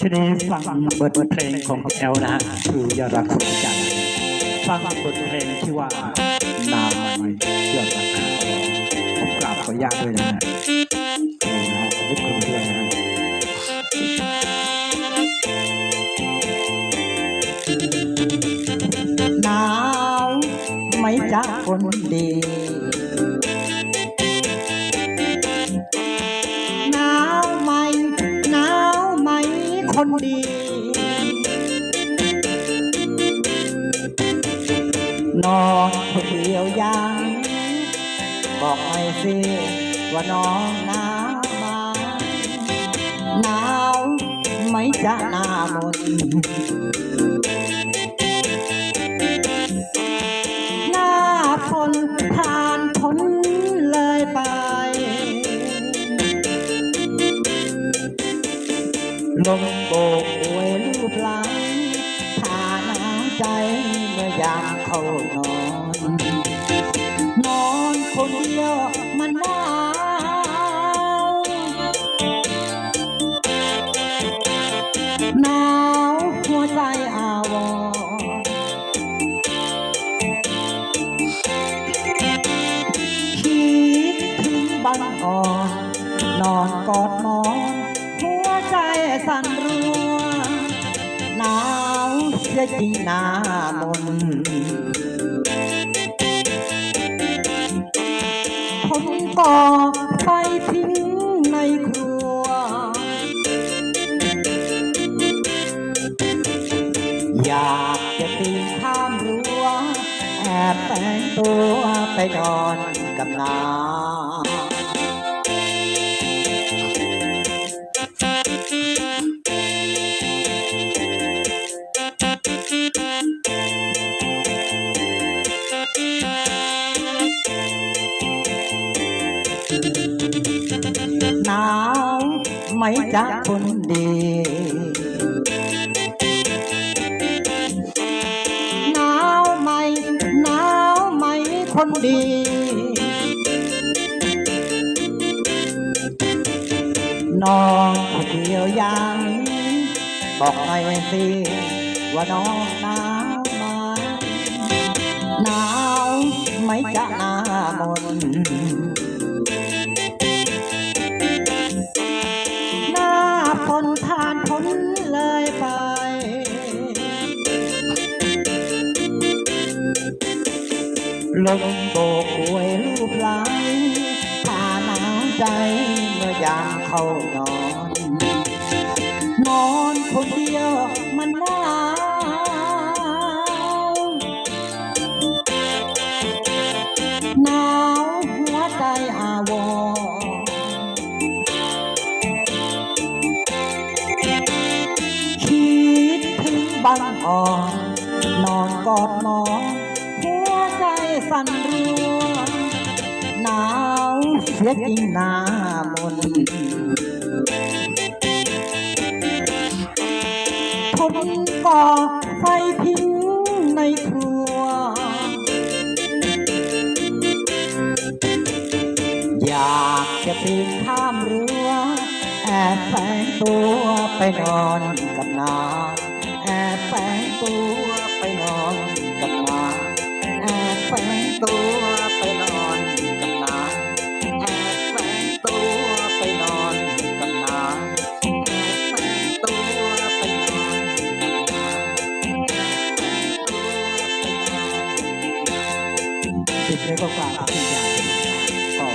ทีนี้ฟังบทเพลงของแอลนะฮะคือยอดรักคุณจันทร์ฟังบทเพลงที่ว่านามันยอดรักนะผมกราบขออนุญาตด้วยนะฮะนี่นะฮะยึดคุณด้วยนะหนาวไม่จ๊ะคนดี คนดี นอนคนเดียวยังบอกหน่อยสิว่าน้องหนาวมาหนาวไหมจะหน้ามน ลมโบกอวยรูปหลังผ่าน้ำใจเมื่อยามเข้านอน นอนคนเดียวมันหนาวหนาวหัวใจอาวรคิดถึงบังอ่อนนอนกอดหมอน ใจสั่นรัวหนาวเสียจริงหน้ามนผมก่อไฟทิ้งในครัว อยากจะปีนข้ามรั้ว แอบแต่งตัวไปนอนกับนา ม่จ๊ะคนดีหนาวไหมหนาวไหมคนดี น้อนคนเดียวยังบอกหน่อยสิว่าน้องหนาวไหมาหนาวไหมจ๊ะหน้ามน ลมโบกอวยรูปไหลผ่าหนาวใจเมื่อยามเข้านอน นอนคนเดียวมันหนาวหนาวหัวใจอาวรคิดถึงบังอ่อนนอนกอดหมอน สั่นรัวหนาวเสียจริงหน้ามนผมก่อไฟพิงในครัว อยากจะปีนข้ามรั้วแอบแฝงตัวไปนอนกับนาแอบแฝงตัว แฝงตัวไปนอนกับนาแอบแฝงตัวไปนอนกับนาแอบแฝงตัวไปนอนกับนาแอบแฝงตัวไปนอนปิดเลยก็กราบคุณจันทร์ก็